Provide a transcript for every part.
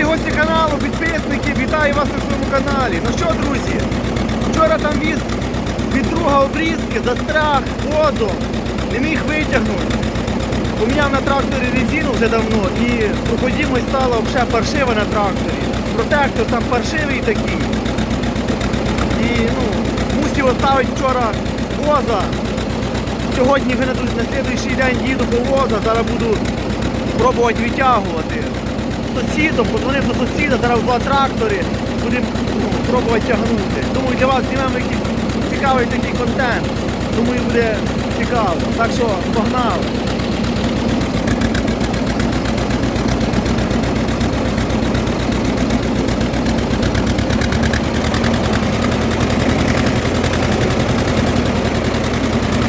Друзі, гості каналу, підписники, вітаю вас на своєму каналі. Ну що, друзі, вчора там віз від друга обрізки, застряг возом, не міг витягнути. Поміняв на тракторі резину вже давно і проходимость стала взагалі паршива на тракторі. Протектор там паршивий такий. І ну, мусив оставити вчора воза. Сьогодні вже на, на слідуючий день їду по воза, зараз буду пробувати витягувати. Сусідом, позвонив до сусіда, зараз два трактори, будемо ну, пробувати тягнути. Думаю, для вас знімемо якийсь цікавий такий контент. Думаю, буде цікаво. Так що погнали.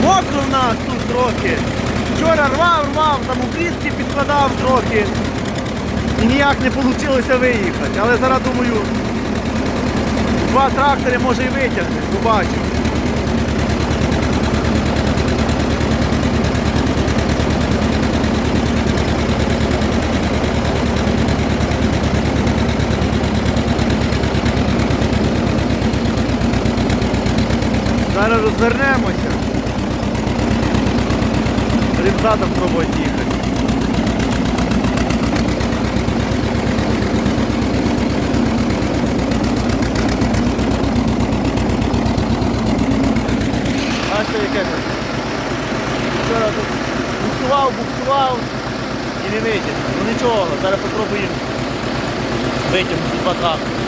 Мокро в нас тут трохи. Вчора рвав, рвав, там обрізки підкладав трохи. Ніяк не вийшло виїхати. Але зараз думаю, два трактори може і витягне, побачимо. Зараз розвернемося. Будемо задом їхати. Бачите. Вчора тут буксував, буксував і не витягнув. Ну нічого, зараз попробуємо витягнути два трактори.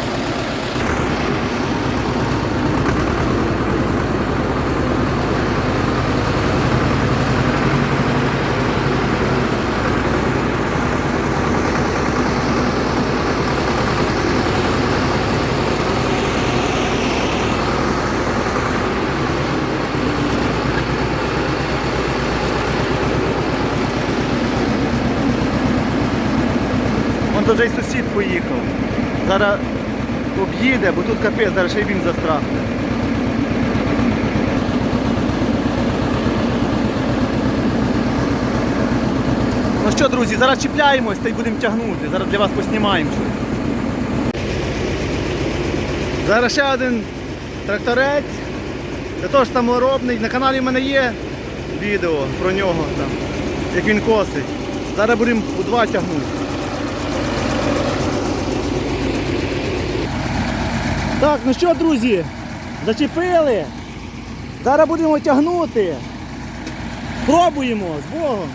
Тут вже й сусід поїхав. Зараз об'їде, бо тут капець, зараз ще й він застрахне. Ну що, друзі, зараз чіпляємось та й будемо тягнути. Зараз для вас поснімаємо щось. Зараз ще один тракторець. Це теж саморобний. На каналі в мене є відео про нього, там, як він косить. Зараз будемо у два тягнути. Так, ну що, друзі, зачепили. Зараз будемо тягнути. Пробуємо з Богом.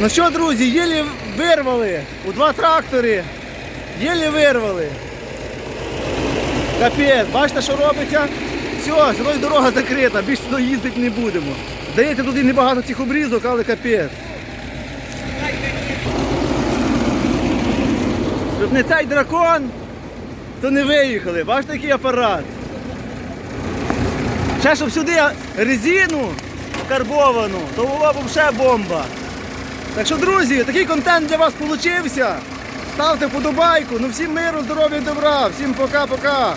Ну що, друзі, єлі вирвали у два трактори. Єлі вирвали. Капець, бачите, що робиться? Все, сьогодні дорога закрита, більше сюди їздити не будемо. Здається, тут і небагато цих обрізок, але капець. Щоб не цей дракон, то не виїхали. Бачите, який апарат. Ще щоб сюди резину карбовану, то була б ще бомба. Так що, друзі, такий контент для вас получився. Ставте вподобайку. Ну всім миру, здоров'я добра. Всім пока-пока.